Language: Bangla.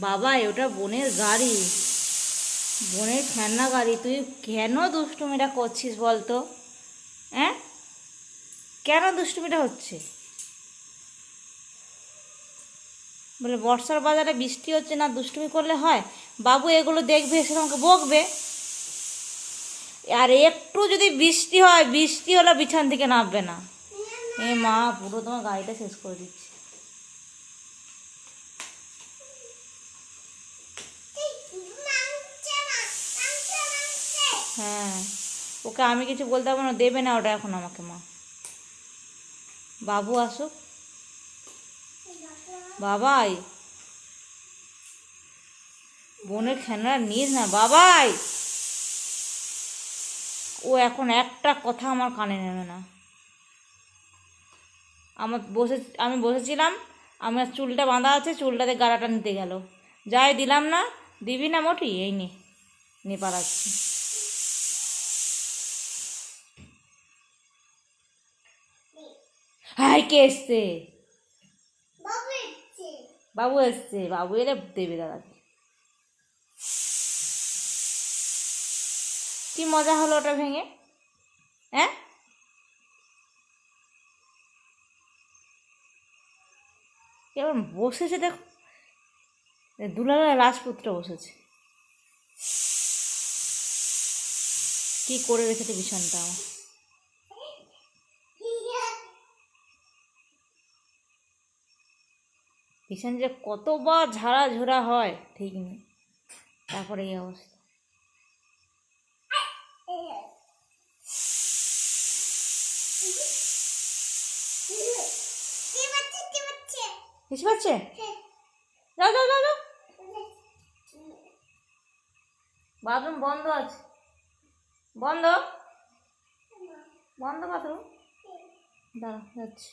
বাবা ওটা বোনের গাড়ি। বোনের খেলনা গাড়ি। তুই কেন দুষ্টুমিটা করছিস বলতো? হ্যাঁ কেন দুষ্টুমিটা হচ্ছে? বলে, বর্ষার বাজারে বৃষ্টি হচ্ছে না, দুষ্টুমি করলে হয়? বাবু, এগুলো দেখবে, এসে আমাকে বকবে। আর একটু যদি বৃষ্টি হয়, বৃষ্টি হলে বিছান থেকে নামবে না। এ মা, পুরো তোমার গাড়িটা শেষ করে দিচ্ছে। হ্যাঁ। ওকে আমি কিছু বলতে পারব না, দেবে না ওটা এখন আমাকে, মা। বাবু আসুক। বাবাই। বোনের খেলনা নিস না, বাবাই। ও এখন একটা কথা আমার কানে নেবে না। আমার বসে, আমি বসেছিলাম, আমার চুলটা বাঁধা আছে, চুলটাতে গাড়াটা নিতে গেল। যাই দিলাম না, দিবি না মোটি? এই নে নে পালাচ্ছি। হাই কে এসছে? বাবু এসছে। বাবু এলে দেবে দাদাকে কি মজা হলো ওটা ভেঙে? হ্যাঁ? কেমন বসেছে দেখো। দুলালা রাজপুত্র বসেছে। কি করে রেখেছে বিছানটা আমার? বিছান যে কতবার ঝাড়া ঝোড়া হয়, ঠিক নেই। তারপরে এই অবস্থা। বুঝতে পারছে যাও যাও যাও যাও বাথরুম বন্ধ আছে। বন্ধ? বন্ধ বাথরুম? দাঁড়া যাচ্ছি।